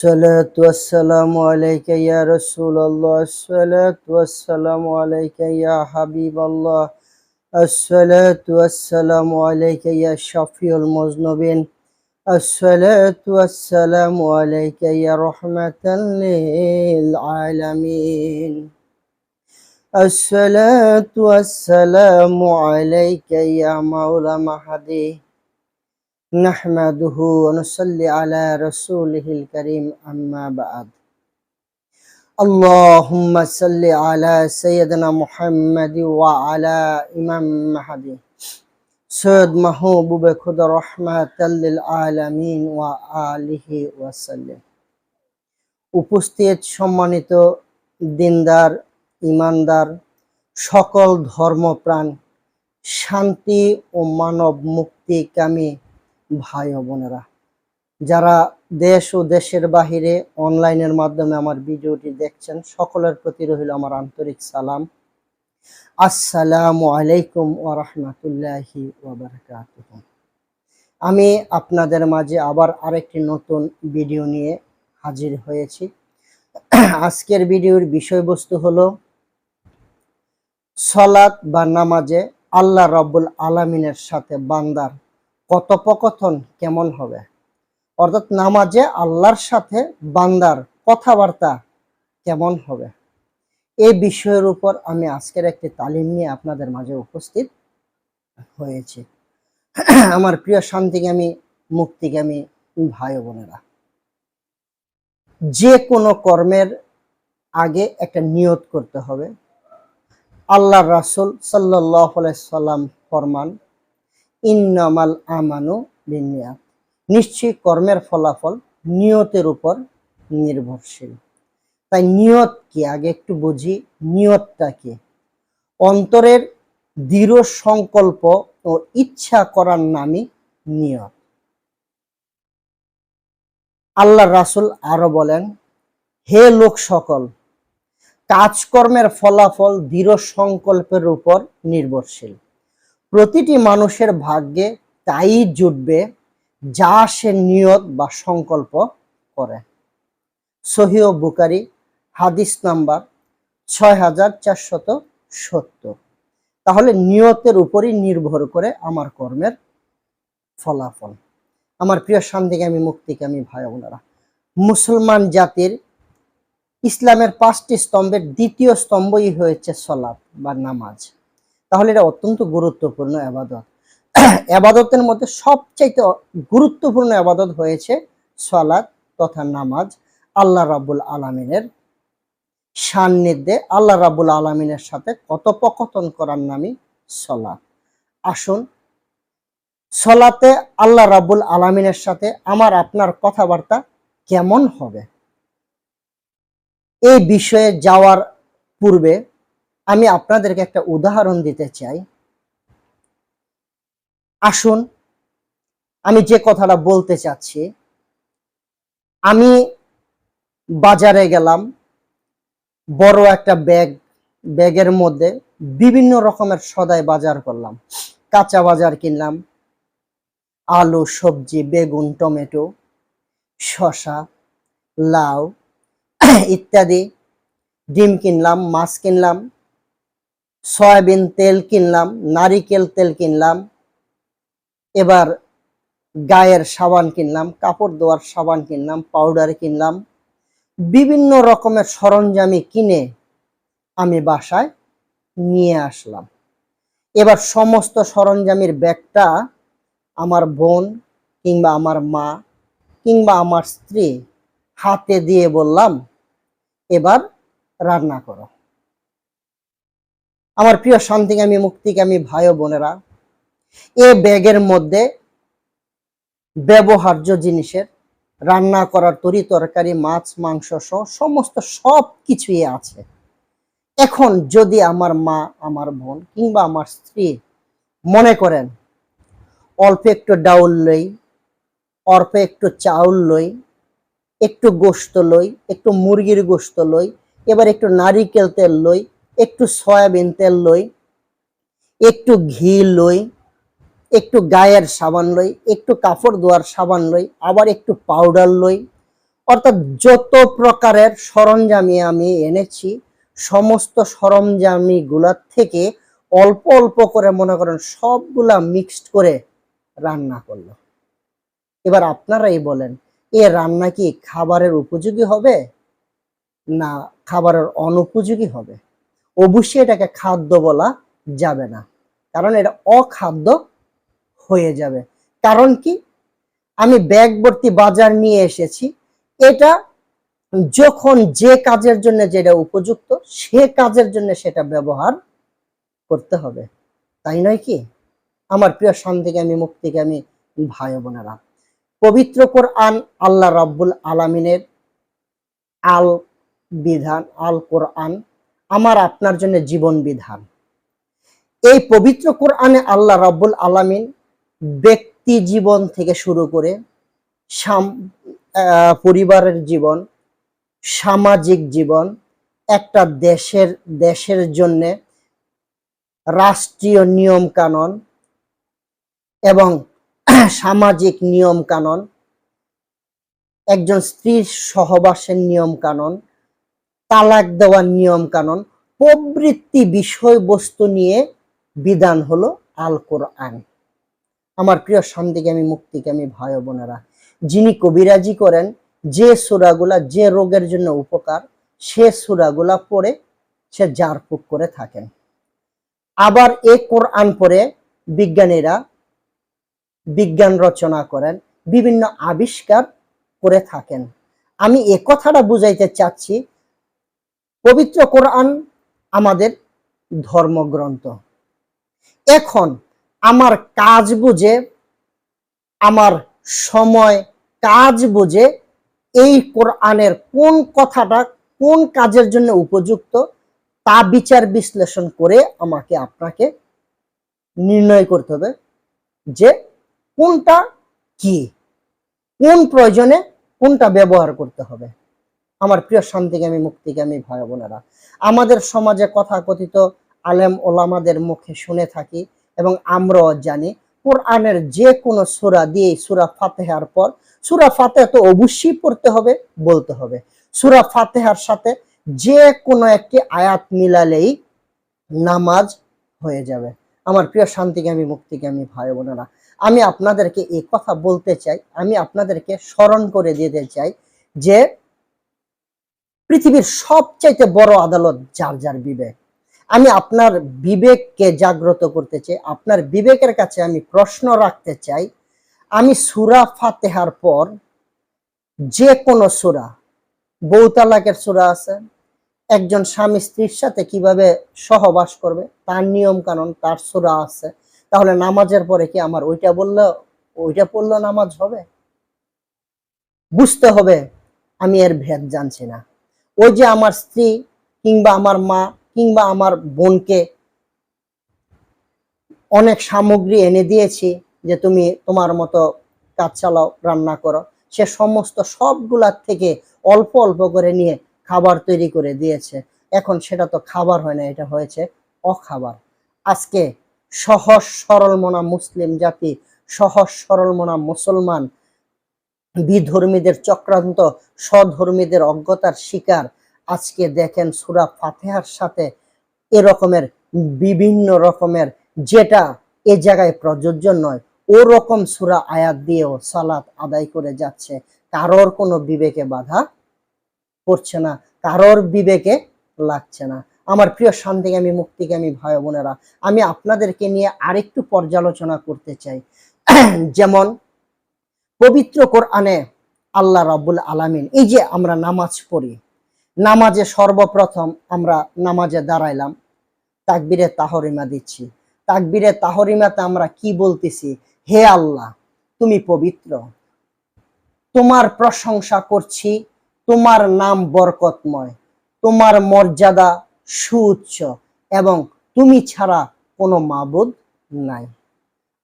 الصلاة والسلام عليك يا رسول الله. الصلاة والسلام عليك يا حبيب الله. الصلاة والسلام عليك يا شفيع المذنبين. الصلاة والسلام عليك يا رحمة للعالمين. الصلاة والسلام عليك يا مولى مهدي نحمده ونصلي على رسوله الكريم أما بعد اللهم صل على سيدنا محمد وعلى إمام مهدي سيد محبوب خدا رحمة للعالمين وآله وسلم উপস্থিত সম্মানিত দিনদার ইমানদার সকল ধর্মপ্রাণ শান্তি ও মানব মুক্তিকামী ভাই ও বোনেরা, যারা দেশ ও দেশের বাহিরে অনলাইনের মাধ্যমে আমার ভিডিওটি দেখছেন, সকলের প্রতি রহিল আমার আন্তরিক সালাম। আসসালামু আলাইকুম ওয়া রাহমাতুল্লাহি আমি আপনাদের মাঝে আবার আরেকটি নতুন ভিডিও নিয়ে হাজির হয়েছি। আজকের ভিডিওর বিষয়বস্তু হলো, সলাৎ বা নামাজে আল্লাহ রব্বুল আলামিনের সাথে বান্দার কথোপকথন কেমন হবে? অর্থাৎ নামাজে আল্লাহর সাথে বান্দার কথাবার্তা কেমন হবে? এই বিষয়ের উপর আমি আজকের একটি তালিম নিয়ে আপনাদের মাঝে উপস্থিত হয়েছি। আমার প্রিয় শান্তিগামী, মুক্তিগামী ভাই বোনেরা, যে কোনো কর্মের আগে একটা নিয়ত করতে হবে। আল্লাহ রাসুল সাল্লাহ সাল্লাম ফরমান ইন্নামাল আমানু বিনিয়াত। নিশ্চয়ই কর্মের ফলাফল নিয়তের উপর নির্ভরশীল। তাই নিয়ত কি? আগে একটু বুঝি, নিয়তটা কি? অন্তরের দৃঢ় সংকল্প ও ইচ্ছা করার নামই নিয়ত। আল্লাহ রাসুল আরও বলেন, হে লোক সকল, কাজকর্মের ফলাফল দৃঢ় সংকল্পের উপর নির্ভরশীল। প্রতিটি মানুষের ভাগ্যে তাই জুটবে যা সে নিয়ত বা সংকল্প করে। সহিও বুকারি হাদিস নাম্বার ছয় হাজার চারশত সত্তর। তাহলে নিয়তের উপরই নির্ভর করে আমার কর্মের ফলাফল। আমার প্রিয় শান্তিকামী মুক্তিকামী ভাই বোনেরা, মুসলমান জাতির ইসলামের পাঁচটি স্তম্ভের দ্বিতীয় স্তম্ভই হয়েছে সলাপ বা নামাজ। তাহলে এটা অত্যন্ত গুরুত্বপূর্ণ আবাদত। আবাদতের মধ্যে সবচাইতে গুরুত্বপূর্ণ আবাদত হয়েছে সলাৎ তথা নামাজ আল্লাহ রাবুল আলমিনের সান্নিধ্যে। আল্লাহ রাবুল আলমিনের সাথে কথোপকথন করার নামই সলাৎ আসুন, সলাতে আল্লাহ রাবুল আলমিনের সাথে আমার আপনার কথাবার্তা কেমন হবে? এই বিষয়ে যাওয়ার পূর্বে আমি আপনাদেরকে একটা উদাহরণ দিতে চাই। আসুন, আমি যে কথাটা বলতে চাচ্ছি, আমি বাজারে গেলাম, বড় একটা ব্যাগ, ব্যাগের মধ্যে বিভিন্ন রকমের সদাই বাজার করলাম। কাঁচা বাজার কিনলাম, আলু, সবজি, বেগুন, টমেটো, শসা, লাউ, ইত্যাদি। ডিম কিনলাম, মাছ কিনলাম সয়াবিন তেল কিনলাম, নারিকেল তেল কিনলাম, এবার গায়ের সাবান কিনলাম, কাপড় ধোয়ার সাবান কিনলাম পাউডার কিনলাম, বিভিন্ন রকমের সরঞ্জামি কিনে আমি বাসায় নিয়ে আসলাম। এবার সমস্ত সরঞ্জামির ব্যাগটা আমার বোন কিংবা আমার মা কিংবা আমার স্ত্রী হাতে দিয়ে বললাম, এবার রান্না করো। আমার প্রিয় শান্তিকামী, মুক্তিকামী ভাই বোনেরা, এ ব্যাগের মধ্যে ব্যবহার্য জিনিসের রান্না করার তরি তরকারি, মাছ, মাংস সহ সমস্ত সব কিছুই আছে। এখন যদি আমার মা, আমার বোন কিংবা আমার স্ত্রী মনে করেন, অল্প একটু ডাউল লই, অল্প একটু চাউল লই, একটু গোস্ত লই, একটু মুরগির গোস্ত লই, এবার একটু নারিকেল তেল লই একটু সয়াবিন তেল লই, একটু ঘি লই, একটু গায়ের সাবান লই, একটু কাপড় ধোয়ার সাবান লই, আবার একটু পাউডার লই। অর্থাৎ যত প্রকারের সরঞ্জামি আমি এনেছি, সমস্ত সরঞ্জামি গুলার থেকে অল্প অল্প করে মনে করেন সবগুলা মিক্সড করে রান্না করল এবার আপনারাই বলেন, এ রান্না কি খাবারের উপযোগী হবে? না, খাবারের অনুপযোগী হবে? অবশ্যই এটাকে খাদ্য বলা যাবে না। কারণ এটা অখাদ্য হয়ে যাবে। কারণ কি? আমি ব্যাগ ভর্তি বাজার নিয়ে এসেছি। এটা যখন যে কাজের জন্য যেটা উপযুক্ত, সে কাজের জন্য সেটা ব্যবহার করতে হবে। তাই নয় কি? আমার প্রিয় শান্তিকে আমি, মুক্তিকে আমি ভাই বোনেরা। পবিত্র কোরআন আল্লাহ রাব্বুল আলামিনের আল বিধান আল কোরআন আমার আপনার জন্য জীবন বিধান। এই পবিত্র কোরআনে আল্লাহ রাব্বুল আলামিন ব্যক্তি জীবন থেকে শুরু করে সাম- পরিবারের জীবন, সামাজিক জীবন, একটা দেশের দেশের জন্য রাষ্ট্রীয় নিয়ম কানুন এবং সামাজিক নিয়ম কানুন একজন স্ত্রীর সহবাসের নিয়ম কানুন তালাক দেওয়ার নিয়ম কানুন প্রবৃত্তি বিষয়বস্তু নিয়ে বিধান হলো আল কোরআন আমার প্রিয় মুক্তিকে, আমি ভাই বোনেরা, যিনি কবিরাজি করেন, যে সুরাগুলা, যে রোগের জন্য উপকার, সে সুরাগুলা পড়ে সে জারফুক করে থাকেন। আবার এ কোরআন পড়ে বিজ্ঞানীরা বিজ্ঞান রচনা করেন, বিভিন্ন আবিষ্কার করে থাকেন। আমি এ কথাটা বুঝাইতে চাচ্ছি পবিত্র কোরআন আমাদের ধর্মগ্রন্থ। এখন আমার কাজ বুঝে, আমার সময় কাজ বুঝে এই কোরআনের কোন কথাটা কোন কাজের জন্য উপযুক্ত তা বিচার বিশ্লেষণ করে আমাকে আপনাকে নির্ণয় করতে হবে যে কোনটা কি, কোন প্রয়োজনে কোনটা ব্যবহার করতে হবে। আমার প্রিয় শান্তিগামী, মুক্তিগামী ভাই বোনেরা, আমাদের সমাজে কথাকথিত আলেম ওলামাদের মুখে শুনে থাকি এবং আমরাও জানি কোরআনের যে কোনো সুরা দিয়ে সুরা ফাতেহার পর, সুরা ফাতেহা তো অবশ্যই পড়তে হবে, বলতে হবে। সুরা ফাতেহার সাথে যে কোনো একটি আয়াত মিলালেই নামাজ হয়ে যাবে। আমার প্রিয় শান্তিগামী, মুক্তিগামী ভাই বোনেরা, আমি আপনাদেরকে এই কথা বলতে চাই, আমি আপনাদেরকে স্মরণ করে দিতে চাই যে পৃথিবীর সবচাইতে বড় আদালত যার যার বিবেক। আমি আপনার বিবেককে জাগ্রত করতে চাই, আপনার বিবেকের কাছে আমি প্রশ্ন রাখতে চাই। আমি সুরা ফাতেহার পর যে কোনো সুরা, বউ তালাকের সুরা আছে, একজন স্বামী স্ত্রীর সাথে কীভাবে সহবাস করবে, তার নিয়ম কানুন তার সুরা আছে, তাহলে নামাজের পরে কি আমার ওইটা বললে, ওইটা পড়লে নামাজ হবে? বুঝতে হবে, আমি এর ভেদ জানছি না। ওই যে আমার স্ত্রী কিংবা আমার মা কিংবা আমার বোনকে অনেক সামগ্রী এনে দিয়েছি যে তুমি তোমার মতো কাজ চালাও, রান্না করো। সে সমস্ত সবগুলার থেকে অল্প অল্প করে নিয়ে খাবার তৈরি করে দিয়েছে। এখন সেটা তো খাবার হয় না, এটা হয়েছে অখাবার। আজকে সহজ সরল মনা মুসলিম জাতি, সহজ সরল মনা মুসলমান বিধর্মীদের চক্রান্ত, স্বধর্মীদের অজ্ঞতার শিকার। আজকে দেখেন সুরা ফাতেহার সাথে এরকমের বিভিন্ন রকমের, যেটা এ জায়গায় প্রযোজ্য নয় ও রকম সুরা আয়াত দিয়েও সালাত আদায় করে যাচ্ছে। কারোর কোনো বিবেকে বাধা পড়ছে না, কারোর বিবেকে লাগছে না। আমার প্রিয় শান্তিগামী মুক্তিগামী ভাই বোনেরা, আমি আপনাদেরকে নিয়ে আরেকটু পর্যালোচনা করতে চাই। যেমন পবিত্র কোরআনে আল্লাহ রাব্বুল আলামিন, এই যে আমরা নামাজ পড়ি, নামাজে সর্বপ্রথম আমরা নামাজে দাঁড়াইলাম, তাকবিরে তাহরিমা দিচ্ছি। তাকবিরে তাহরিমাতে আমরা কি বলতেছি? হে আল্লাহ, তুমি পবিত্র। তোমার প্রশংসা করছি, তোমার নাম বরকতময়, তোমার মর্যাদা সুউচ্চ, এবং তুমি ছাড়া কোনো মাবুদ নাই।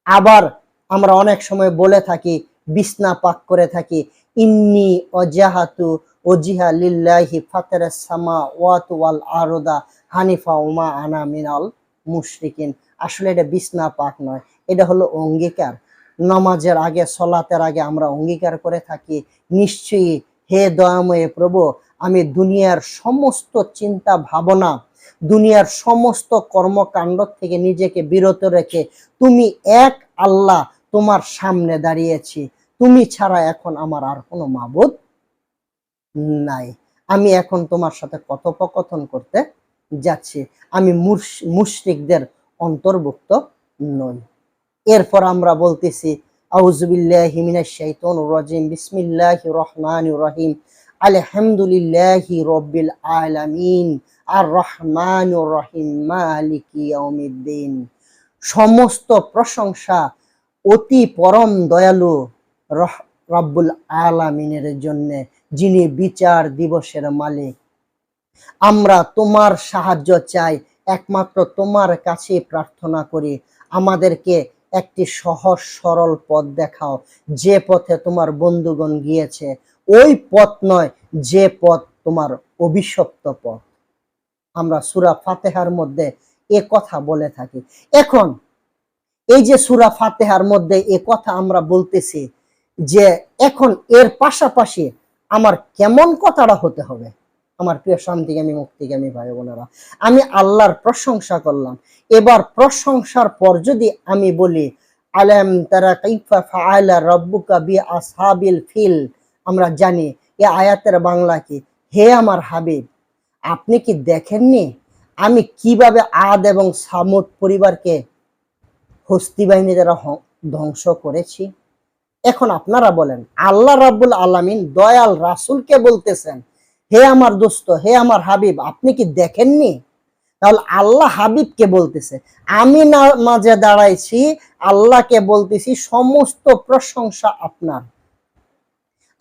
আবার আমরা অনেক সময় বলে থাকি বিছনা পাক করে থাকি। ইন্নি অজাহাতু অজিহা লিল্লাহি ফাতারাস সামা ওয়াত ওয়াল আরদা হানিফা উমা আনা মিনাল মুশরিকিন। আসলে এটা বিছনা পাক নয়, এটা হলো অঙ্গীকার। নমাজের আগে, সলাতের আগে আমরা অঙ্গীকার করে থাকি, নিশ্চয়ই হে দয়াময়ে প্রভু, আমি দুনিয়ার সমস্ত চিন্তা ভাবনা, দুনিয়ার সমস্ত কর্মকাণ্ড থেকে নিজেকে বিরত রেখে, তুমি এক আল্লাহ তোমার সামনে দাঁড়িয়েছি। তুমি ছাড়া এখন আমার আর কোনো মাবুদ নাই। আমি এখন তোমার সাথে কথোপকথন করতে যাচ্ছি। আমি মুশরিকদের অন্তর্ভুক্ত নই। এরপর আমরা বলতেছি রহিম সমস্ত প্রশংসা অতি পরম দয়ালু রব্বুল আলামিনের জন্য, যিনি বিচার দিবসের মালিক। আমরা তোমার সাহায্য চাই, একমাত্র তোমার কাছে প্রার্থনা করি। আমাদেরকে একটি সহজ, সরল পথ দেখাও। যে পথে তোমার বন্ধুগণ গিয়েছে, ওই পথ নয়, যে পথ তোমার অভিশপ্ত পথ। আমরা সুরা ফাতেহার মধ্যে এ কথা বলে থাকি। এখন, এই যে সুরা ফাতেহার মধ্যে এ কথা আমরা বলতেছি যে এখন এর পাশাপাশি আমার কেমন কথাটা হতে হবে? আমার প্রিয় শান্তিগামী, মুক্তিগামী ভাই বোনেরা, আমি আল্লাহর প্রশংসা করলাম। এবার প্রশংসার পর যদি আমি বলি, আলম তারা কাইফা ফাআলা রব্বুকা বি আসহাবিল ফিল? আমরা জানি, এ আয়াতের বাংলা কি? হে আমার হাবিব, আপনি কি দেখেননি? আমি কীভাবে আদ এবং সামুদ পরিবারকে হস্তি বাহিনী দ্বারা ধ্বংস করেছি? এখন আপনারা বলেন, আল্লাহ রাব্বুল আলামিন দয়াল রাসুলকে বলতেছেন, হে আমার দোস্ত, হে আমার হাবিব, আপনি কি দেখেননি? তাহলে আল্লাহ হাবিবকে বলতেছে, আমি না মাঝে দাঁড়াইছি, আল্লাহকে বলতেছি, সমস্ত প্রশংসা আপনার।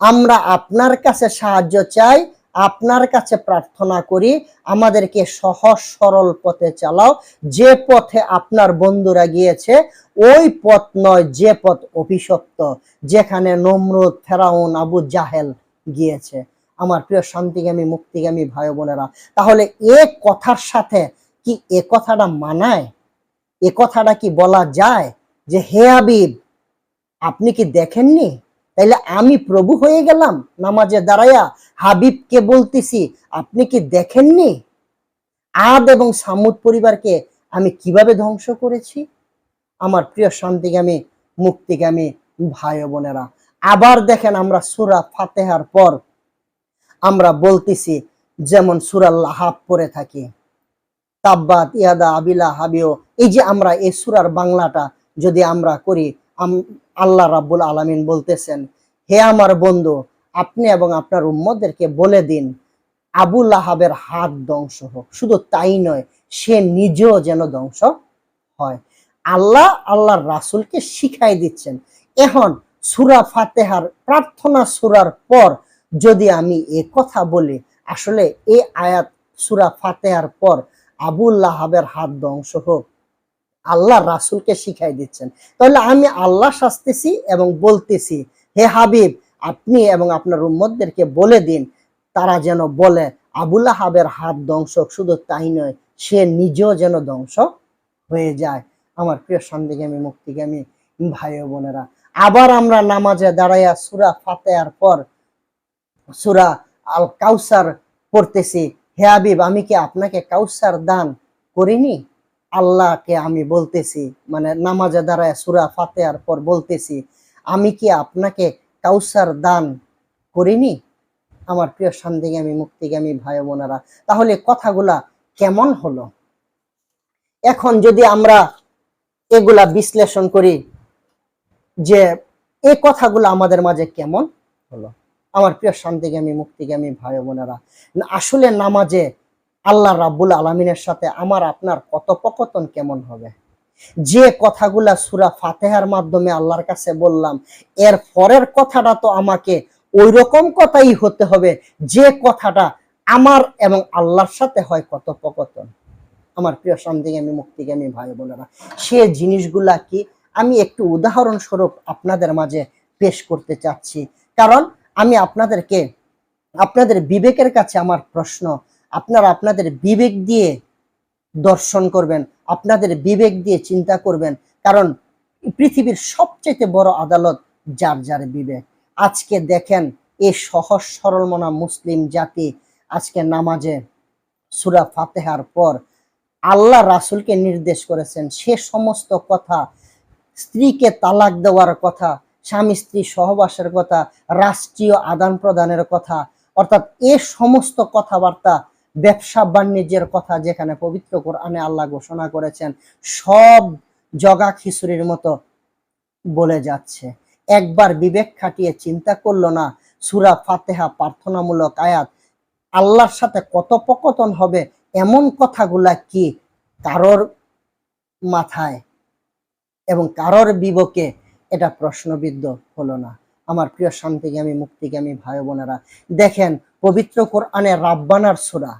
আমরা আপনার কাছে সাহায্য চাই আপনার কাছে প্রার্থনা করি, আমাদেরকে সহজ সরল পথে চালাও। যে পথে আপনার বন্ধুরা গিয়েছে, ওই পথ নয়, যে পথ অভিশপ্ত, যেখানে নমরুদ, ফেরাউন, আবু জাহেল গিয়েছে। আমার প্রিয় শান্তিগামী, মুক্তিগামী ভাই বোনেরা, তাহলে এ কথার সাথে কি এ কথাটা মানায়? এ কথাটা কি বলা যায় যে, হে আবিব আপনি কি দেখেননি? তাইলে আমি প্রভু হয়ে গেলাম, নামাজে দাঁড়াইয়া হাবিবকে বলতেছি, আপনি কি দেখেননি? আদ এবং সামুদ পরিবারকে আমি কীভাবে ধ্বংস করেছি? আমার প্রিয় শান্তিগামী, মুক্তিগামী ভাই বোনেরা, আবার দেখেন আমরা সুরা ফাতেহার পর আমরা বলতেছি, যেমন সুরাল্লাহ হাব পরে থাকি, তাব্বাত, ইয়াদা, আবিলা, হাবিও, এই যে আমরা এই সুরার বাংলাটা যদি আমরা করি আল্লাহ রাব্বুল আলামিন বলতেছেন, হে আমার বন্ধু, আপনি এবং আপনার উম্মদেরকে বলে দিন আবুল আহাবের হাত ধ্বংস হোক। শুধু তাই নয়, সে নিজেও যেন ধ্বংস হয়। আল্লাহ আল্লাহর রাসুলকে শিখাই দিচ্ছেন, এখন সুরা ফাতেহার প্রার্থনা সুরার পর যদি আমি এ কথা বলি, আসলে এই আয়াত সুরা ফাতেহার পর আবুল্লাহাবের হাত ধ্বংস হোক। আল্লাহ রাসুলকে শিখাই দিচ্ছেন। তাহলে আমি আল্লাহ শাস্তেছি এবং বলতেছি, হে হাবিব, আপনি এবং আপনার উম্মদদেরকে বলে দিন, তারা যেন বলে আবুল হাবের হাত ধ্বংস শুধু তাই নয়, সে নিজেও যেন ধ্বংস হয়ে যায়। আমার প্রিয় সন্দিগামী মুক্তিগামী ভাই বোনেরা, আবার আমরা নামাজে দাঁড়াইয়া সুরা ফাতেয়ার পর সুরা আল কাউসার পড়তেছি। হে আবিব আমি কি আপনাকে কাউসার দান করিনি? আল্লাহকে আমি বলতেছি মানে নামাজে দাঁড়ায় সুরা ফাতেয়ার পর বলতেছি আমি কি আপনাকে কাউসার দান করিনি? আমার প্রিয় সন্দিগামী মুক্তিগামী ভাই বোনেরা তাহলে কথাগুলা কেমন হলো? এখন যদি আমরা এগুলা বিশ্লেষণ করি যে এই কথাগুলো আমাদের মাঝে কেমন? হলো। আমার প্রিয় শান্তিগামী মুক্তিগামী ভাই বোনেরা আসলে নামাজে আল্লাহ রাব্বুল আলমিনের সাথে আমার আপনার কথোপকথন কেমন হবে? যে কথাগুলা সুরা ফাতেহার মাধ্যমে আল্লাহর কাছে বললাম, এর পরের কথাটা তো আমাকে ওই রকম কথাই হতে হবে যে কথাটা আমার এবং আল্লাহর সাথে হয় কথোপকথন। আমার প্রিয় সন্দিগামী মুক্তিগামী ভাই বোনেরা, সে জিনিসগুলা কি আমি একটু উদাহরণস্বরূপ আপনাদের মাঝে পেশ করতে চাচ্ছি। কারণ আমি আপনাদেরকে, আপনাদের বিবেকের কাছে আমার প্রশ্ন আপনারা আপনাদের বিবেক দিয়ে দর্শন করবেন, আপনাদের বিবেক দিয়ে চিন্তা করবেন। কারণ পৃথিবীর সবচেয়ে বড় আদালত যার যার বিবেক। আজকে দেখেন এই সহজ সরল মনা মুসলিম জাতি আজকে নামাজে সুরা ফাতেহার পর আল্লাহ রাসূলকে নির্দেশ করেছেন, সে সমস্ত কথা, স্ত্রীকে তালাক দেওয়ার কথা, স্বামী স্ত্রী সহবাসের কথা, রাষ্ট্রীয় আদান প্রদানের কথা, অর্থাৎ এ সমস্ত কথাবার্তা ব্যবসা বাণিজ্যের কথা যেখানে পবিত্র কোরআনে আল্লাহ ঘোষণা করেছেন, সব জগা খিচুড়ির মতো বলে যাচ্ছে। একবার বিবেক খাটিয়ে চিন্তা করল না, সুরা ফাতেহা প্রার্থনামূলক আয়াত আল্লাহর সাথে কথোপকথন হবে এমন কথাগুলা কি কারোর মাথায় এবং কারোর বিবকে এটা প্রশ্নবিদ্ধ হলো না? আমার প্রিয় শান্তিগামী, মুক্তিগামী ভাই বোনেরা, দেখেন পবিত্র কোরআনে রাব্বানার সুরা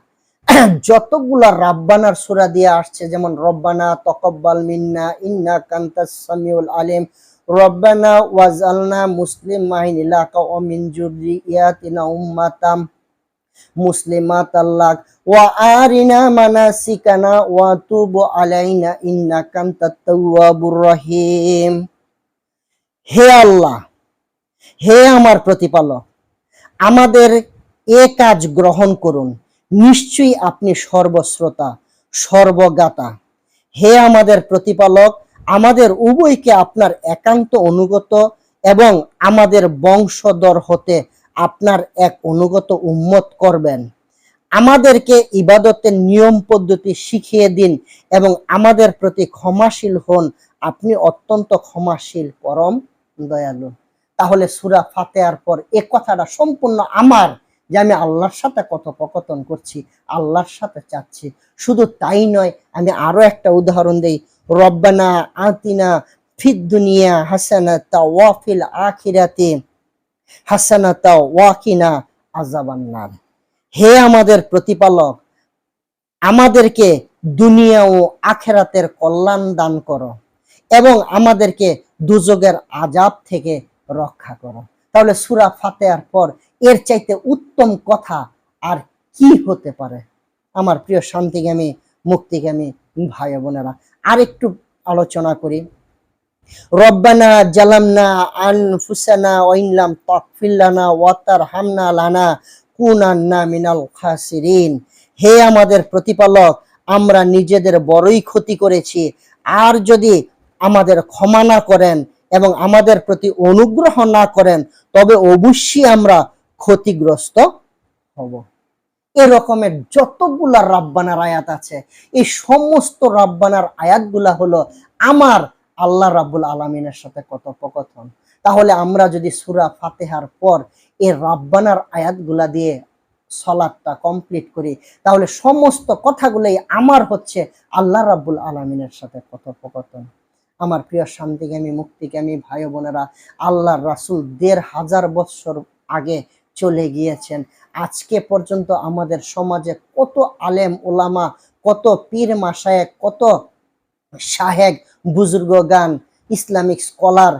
যতগুলা রাব্বানার সুরা দিয়ে আসছে, যেমন রব্বানা তকব্বাল মিন্না, ইন্না কান্তাস সামিউল আলিম, রব্বানা ওয়াজালনা মুসলিম মাহিন ইলাকা ও মিন জুরিয়াতিনা উম্মাতাম মুসলিমাত আল্লাহ ওয়া আরিনা মানাসিকানা ওয়া তুবু আলাইনা ইন্না আনতাত তাওয়াবুর রহিম। হে আল্লাহ, হে আমার প্রতিপালক, আমাদের এ কাজ গ্রহণ করুন। নিশ্চয়ই আপনি সর্বশ্রোতা, সর্বজ্ঞাতা। হে আমাদের প্রতিপালক, আমাদের উভয়কে আপনার একান্ত অনুগত এবং আমাদের বংশধর হতে আপনার এক অনুগত উম্মত করবেন। আমাদেরকে ইবাদতের নিয়ম পদ্ধতি শিখিয়ে দিন এবং আমাদের প্রতি ক্ষমাশীল হন। আপনি অত্যন্ত ক্ষমাশীল, পরম দয়ালু। তাহলে সুরা ফাতেহার পর এ কথাটা সম্পূর্ণ আমার যে আমি আল্লাহর সাথে কথোপকথন করছি, আল্লাহর সাথে চাচ্ছি। শুধু তাই নয়, আমি আরও একটা উদাহরণ দেই। রব্বানা আতিনা ফিদ দুনিয়া হাসানাতা ওয়াফিল আখিরাতে হাসানা হাসানাতা ওয়াকিনা আজাবান্নার হে আমাদের প্রতিপালক, আমাদেরকে দুনিয়া ও আখেরাতের কল্যাণ দান করো এবং আমাদেরকে দুযোগের আজাব থেকে রক্ষা করো। তাহলে সুরা ফাতেহার পর এর চাইতে উত্তম কথা আর কি হতে পারে? আমার প্রিয় শান্তিগামী, মুক্তিগামী ভাই বোনেরা আর একটু আলোচনা করি। রব্বানা জালামনা আনফুসানা ওয়াইনলাম তাকফিল্লানা ওয়াতার হামনা লানা কুনান্না মিনাল খাসিরিন। হে আমাদের প্রতিপালক, আমরা নিজেদের বড়ই ক্ষতি করেছি। আর যদি আমাদের ক্ষমা না করেন এবং আমাদের প্রতি অনুগ্রহ না করেন, তবে অবশ্যই আমরা ক্ষতিগ্রস্ত হব। এরকমের যতগুলা রাব্বানার আয়াত আছে, এই সমস্ত রাব্বানার আয়াতগুলা হলো আমার আল্লাহ রাব্বুল আলমিনের সাথে কথোপকথন। তাহলে আমরা যদি সুরা ফাতেহার পর এই রাব্বানার আয়াতগুলা দিয়ে সলাদটা কমপ্লিট করি, তাহলে সমস্ত কথাগুলোই আমার হচ্ছে আল্লাহ রাব্বুল আলমিনের সাথে কথোপকথন। আমার প্রিয় শান্তিগামী, মুক্তিগামী ভাই বোনেরা, আল্লাহর রাসূল দেড় হাজার বৎসর আগে চলে গিয়েছেন। আজকে পর্যন্ত আমাদের সমাজে কত আলেম ওলামা কত পীর মাসায়েক কত শাহেক বুজুর্গ গান ইসলামিক স্কলার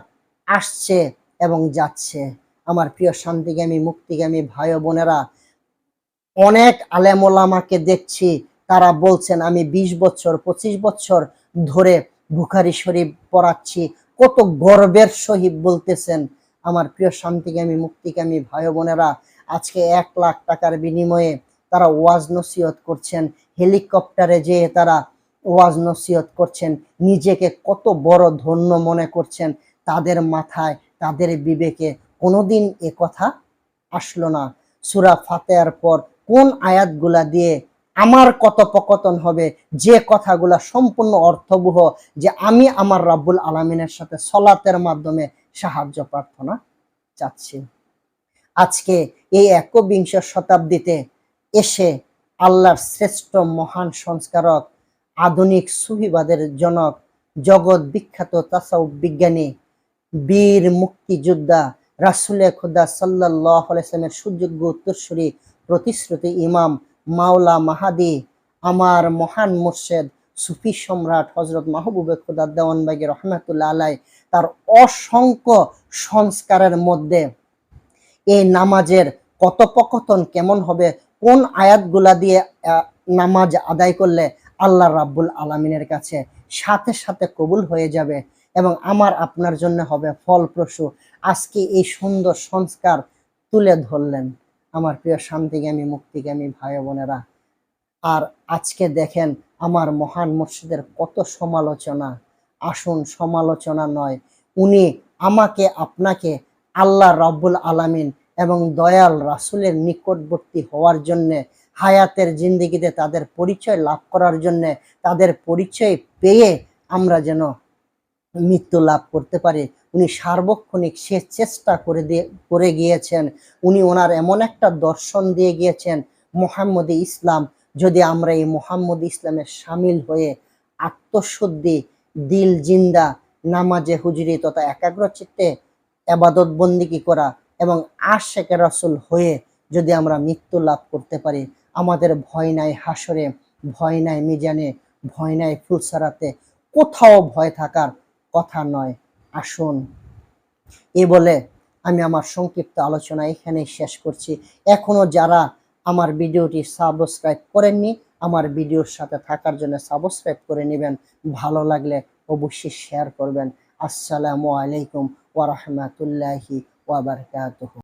আসছে এবং যাচ্ছে। আমার প্রিয় শান্তিগামী, মুক্তিগামী ভাই বোনেরা, অনেক আলেম ওলামাকে দেখছি, তারা বলছেন, আমি ২০ বছর ২৫ বছর ধরে বুখারি শরীফ পড়াচ্ছি, কত গর্বের সহিত বলতেছেন আমার প্রিয় শান্তিকামী মুক্তিকামী ভাই বোনেরা। আজকে এক লাখ টাকার বিনিময়ে তারা ওয়াজ নসিহত করছেন, হেলিকপ্টারে যেয়ে তারা ওয়াজ নসিহত করছেন, নিজেকে কত বড় ধন্য মনে করছেন, তাদের মাথায়, তাদের বিবেকে কোনোদিন এ কথা আসলো না। সুরা ফাতেয়ার পর কোন আয়াতগুলা দিয়ে আমার কথোপকথন হবে, যে কথাগুলা সম্পূর্ণ অর্থবহ, যে আমি আমার রাব্বুল আলমিনের সাথে সলাতের মাধ্যমে সাহায্য প্রার্থনা চাচ্ছি। আজকে এই একবিংশ শতাব্দীতে এসে আল্লাহর শ্রেষ্ঠ মহান সংস্কারক, আধুনিক সুহিবাদের জনক, জগৎ বিখ্যাত তাসাউফ বিজ্ঞানী, বীর মুক্তিযোদ্ধা রাসুলে খুদা সাল্লাহ আলাইসলামের সুযোগ্য উত্তরসূরি প্রতিশ্রুতি ইমাম মাওলা মাহাদি, আমার মহান মোর্শেদ সুফি সম্রাট হজরত মাহবুবে খুদা দেওয়ানবাগি রহমাতুল্লাহ আলাই তার অসংখ্য সংস্কারের মধ্যে এই নামাজের কথোপকথন কেমন হবে, কোন আয়াতগুলা দিয়ে নামাজ আদায় করলে আল্লাহ রাব্বুল আলমিনের কাছে সাথে সাথে কবুল হয়ে যাবে এবং আমার আপনার জন্য হবে ফলপ্রসূ। আজকে এই সুন্দর সংস্কার তুলে ধরলেন। আমার প্রিয় শান্তিগামী, মুক্তিগামী ভাই বোনেরা। আর আজকে দেখেন আমার মহান মুর্শিদের কত সমালোচনা। আসুন, সমালোচনা নয়, উনি আমাকে, আপনাকে আল্লাহ রাব্বুল আলামিন এবং দয়াল রাসূলের নিকটবর্তী হওয়ার জন্যে, হায়াতের জিন্দিগিতে তাদের পরিচয় লাভ করার জন্যে, তাদের পরিচয় পেয়ে আমরা যেন মৃত্যু লাভ করতে পারি। উনি সার্বক্ষণিক সে চেষ্টা করে দিয়ে, করে গিয়েছেন। উনি ওনার এমন একটা দর্শন দিয়ে গিয়েছেন, মোহাম্মদ ইসলাম, যদি আমরা এই মোহাম্মদ ইসলামের সামিল হয়ে আত্মশুদ্ধি, দিল জিন্দা, নামাজে হুজুরি তথা একাগ্র চিত্তে আবাদত বন্দিকি করা এবং আশেকে রাসুল হয়ে যদি আমরা মৃত্যু লাভ করতে পারি, আমাদের ভয় নাই হাসরে, ভয় নাই মিজানে, ভয় নাই ফুলসারাতে, কোথাও ভয় থাকার কথা নয়। আসুন। এ বলে আমি আমার সংক্ষিপ্ত আলোচনা এখানেই শেষ করছি। এখনও যারা আমার ভিডিওটি সাবস্ক্রাইব করেননি, আমার ভিডিওর সাথে থাকার জন্য সাবস্ক্রাইব করে নেবেন। ভালো লাগলে অবশ্যই শেয়ার করবেন। আসসালামু আলাইকুম ওয়া বারাকাতুহু।